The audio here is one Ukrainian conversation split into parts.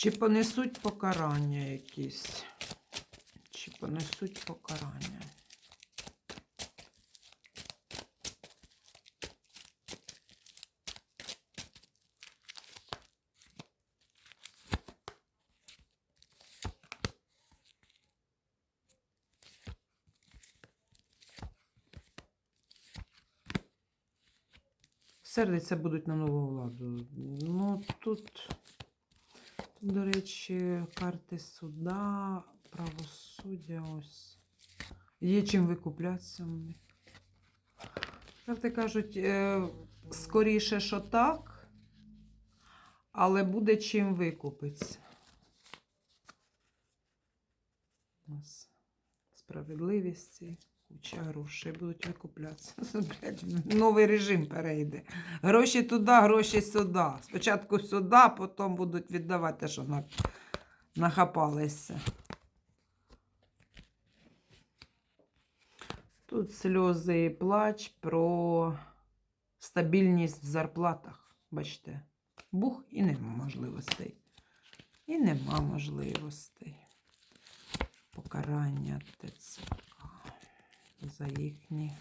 Чи понесуть покарання якісь? Чи понесуть покарання? Сердиться будуть на нову владу. Ну, тут, до речі, карти суда, правосуддя ось. Є чим викуплятися. Карти кажуть, е, скоріше, що так, але буде чим викупитися. У нас справедливість куча грошей будуть викуплятися. Блядь, новий режим перейде. Гроші туди, гроші сюди. Спочатку сюди, потім будуть віддавати що на- нахапалися. Тут сльози і плач про стабільність в зарплатах. Бачите, бух і нема можливостей. І нема можливостей. Покарання ТЦК за їхні.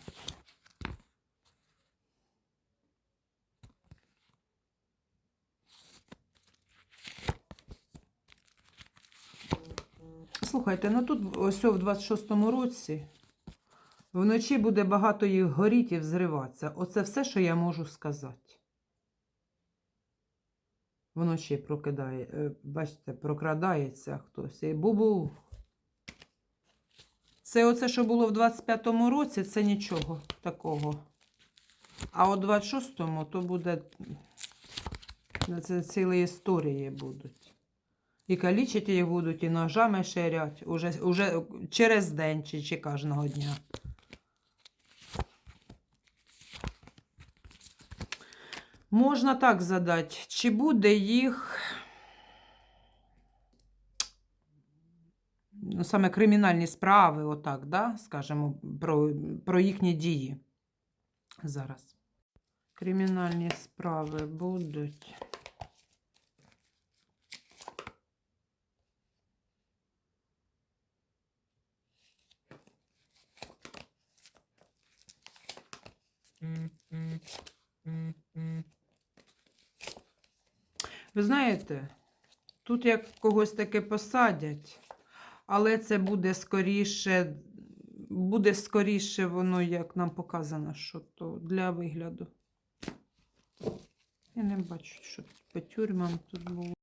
Слухайте, ну тут ось в 26-му році вночі буде багато їх горіти і взриватися. Оце все, що я можу сказати. Вночі прокидає, е, бачите, прокрадається хтось. І бу-бу. Це оце, що було в 25-му році, це нічого такого. А у 26-му то буде. ну, Це цілі історії будуть. І калічити їх будуть, і ножами ширять уже, уже через день чи, чи кожного дня. Можна так задати, чи буде їх ну, саме кримінальні справи, отак, да, скажімо, про, про їхні дії зараз. Кримінальні справи будуть. Ви знаєте, тут як когось таки посадять, але це буде скоріше, буде скоріше воно, як нам показано, що то для вигляду. Я не бачу, що по тюрмам тут було.